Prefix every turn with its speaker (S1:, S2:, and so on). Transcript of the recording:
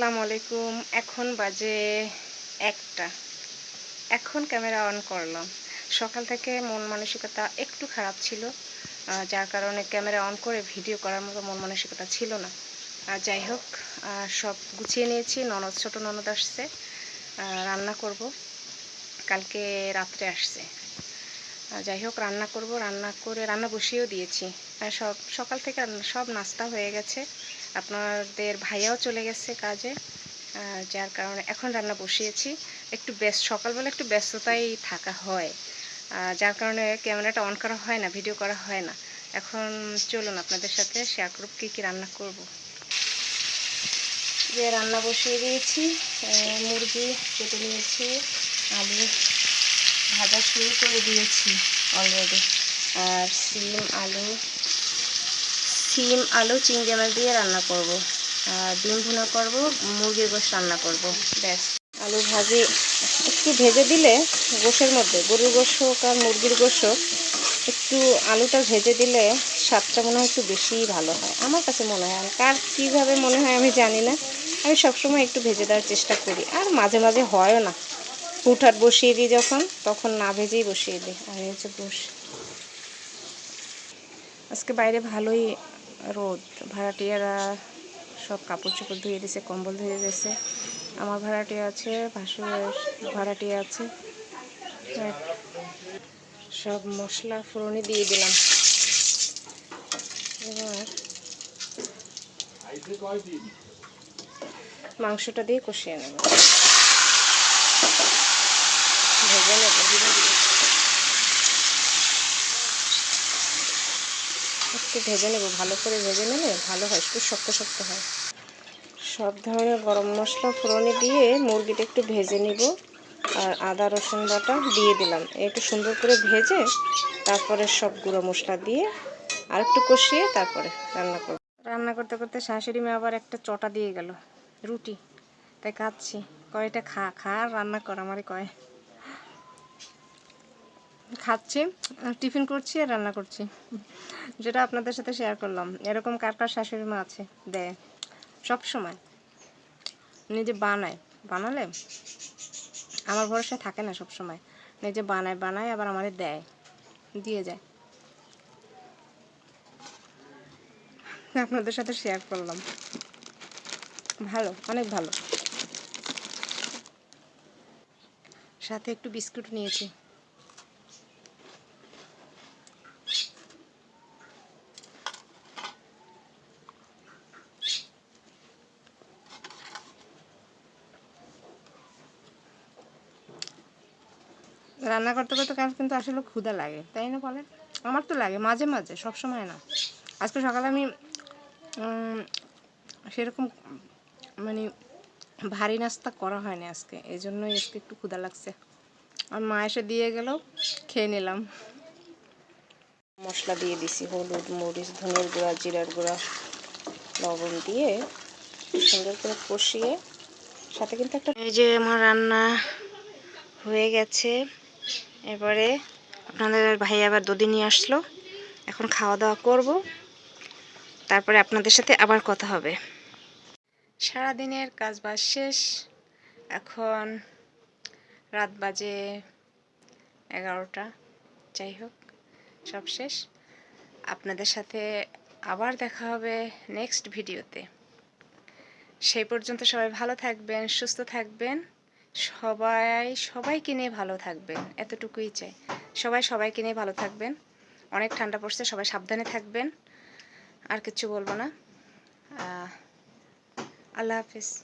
S1: আসসালামু আলাইকুম। এখন বাজে একটা। এখন ক্যামেরা অন করলাম। সকাল থেকে মন মানসিকতা একটু খারাপ ছিল যার কারণে ক্যামেরা অন করে ভিডিও করার মতো মন মানসিকতা ছিল না। আর যাই হোক সব গুছিয়ে নিয়েছি। ননদ, ছোট ননদ আসছে রান্না করব। কালকে রাত্রে আসছে। যাই হোক, রান্না করব। রান্না করে, রান্না বসিয়েও দিয়েছি। সব, সকাল থেকে সব নাস্তা হয়ে গেছে। আপনাদের ভাইয়াও চলে গেছে কাজে যার কারণে এখন রান্না বসিয়েছি। একটু ব্যস্ত সকালবেলা একটু ব্যস্ততাই থাকা হয়। যার কারণে ক্যামেরাটা অন করা হয় না, ভিডিও করা হয় না। এখন চলুন আপনাদের সাথে শেয়ার করব কী কী রান্না করব। যে রান্না বসিয়ে দিয়েছি মুরগি কেটে নিয়েছি, আলু ভাজা শুরু করে দিয়েছি অলরেডি আর সিম, আলু সিম, আলু, চিংড়ি মাছ দিয়ে রান্না করব। আর ডিম ভুনা করব, মুরগির গোশ রান্না করব। ব্যাস। আলু ভাজি, একটু ভেজে দিলে গোশের মধ্যে, গরুর গোশ হোক আর মুরগির গোশ হোক, একটু আলুটা ভেজে দিলে স্বাদটা মনে হয় একটু বেশিই ভালো হয়। আমার কাছে মনে হয় কার কীভাবে মনে হয় আমি জানি না। আমি সবসময় একটু ভেজে দেওয়ার চেষ্টা করি, আর মাঝে মাঝে হয়ও না। হুটহাট বসিয়ে দিই যখন, তখন না ভেজেই বসিয়ে দিই। আর হচ্ছে বস। আজকে বাইরে ভালোই রোদ। ভাড়াটিয়ারা সব কাপড় চোপড় ধুয়ে দিয়েছে কম্বল ধুয়ে দিয়েছে আমার ভাড়াটিয়া আছে, ভাসুরের ভাড়াটিয়া আছে। আর সব মশলা ফোড়নে দিয়ে দিলাম। এবার মাংসটা দিয়ে কষিয়ে নেব। একটু ভেজে নেব, ভালো করে ভেজে নিলে ভালো হয়, একটু শক্ত শক্ত হয়। সব ধরনের গরম মশলা ফোড়নে দিয়ে মুরগিটা একটু ভেজে নিব, আর আদা, রসুন বাটা দিয়ে দিলাম। একটু সুন্দর করে ভেজে তারপরে সব গুঁড়ো মশলা দিয়ে আর একটু কষিয়ে তারপরে রান্না করব। রান্না করতে করতে শাশুড়ি মেয়ে আবার একটা চটা দিয়ে গেল, রুটি। তাই খাচ্ছি কয়টা খা খা আর রান্না কর আমারই কয়। খাচ্ছি, টিফিন করছি আর রান্না করছি। যেটা আপনাদের সাথে শেয়ার করলাম। এরকম কার কার শাশুড়ি মা আছে? দেয়। সব সময়। নিজে বানায়, বানালে আমার ভরসা থাকে না সব সময়। নিজে বানায় বানায় আবার আমাদের দেয়, দিয়ে যায়। আপনাদের সাথে শেয়ার করলাম। ভালো, অনেক ভালো। সাথে একটু বিস্কুট নিয়েছি। রান্না করতে করতে কাজ কিন্তু আসলে ক্ষুধা লাগে তাই না বলেন? আমার তো লাগে মাঝে মাঝে সব সময় না। আজকে সকালে আমি সেরকম মানে ভারী নাস্তা করা হয়নি আজকে এই জন্যই আজকে একটু ক্ষুধা লাগছে। আর মা এসে দিয়ে গেল খেয়ে নিলাম। মশলা দিয়ে দিছি হলুদ মরিচ ধনের গুঁড়া জিরার গুঁড়া লবণ দিয়ে সুন্দর করে কষিয়ে সাথে কিন্তু একটা এই যে আমার রান্না হয়ে গেছে। এবারে আপনাদের ভাই আবার দুদিন নিয়ে আসলো। এখন খাওয়া দাওয়া করব। তারপরে আপনাদের সাথে আবার কথা হবে। সারাদিনের কাজ বাজ শেষ। এখন রাত বাজে এগারোটা। যাই হোক, সব শেষ। আপনাদের সাথে আবার দেখা হবে নেক্সট ভিডিওতে সেই পর্যন্ত সবাই ভালো থাকবেন, সুস্থ থাকবেন। সবাই, সবাইকে নিয়ে ভালো থাকবেন, এতটুকুই চাই। সবাই সবাইকে নিয়ে ভালো থাকবেন। অনেক ঠান্ডা পড়ছে, সবাই সাবধানে থাকবেন। আর কিছু বলব না। আল্লাহ হাফিজ।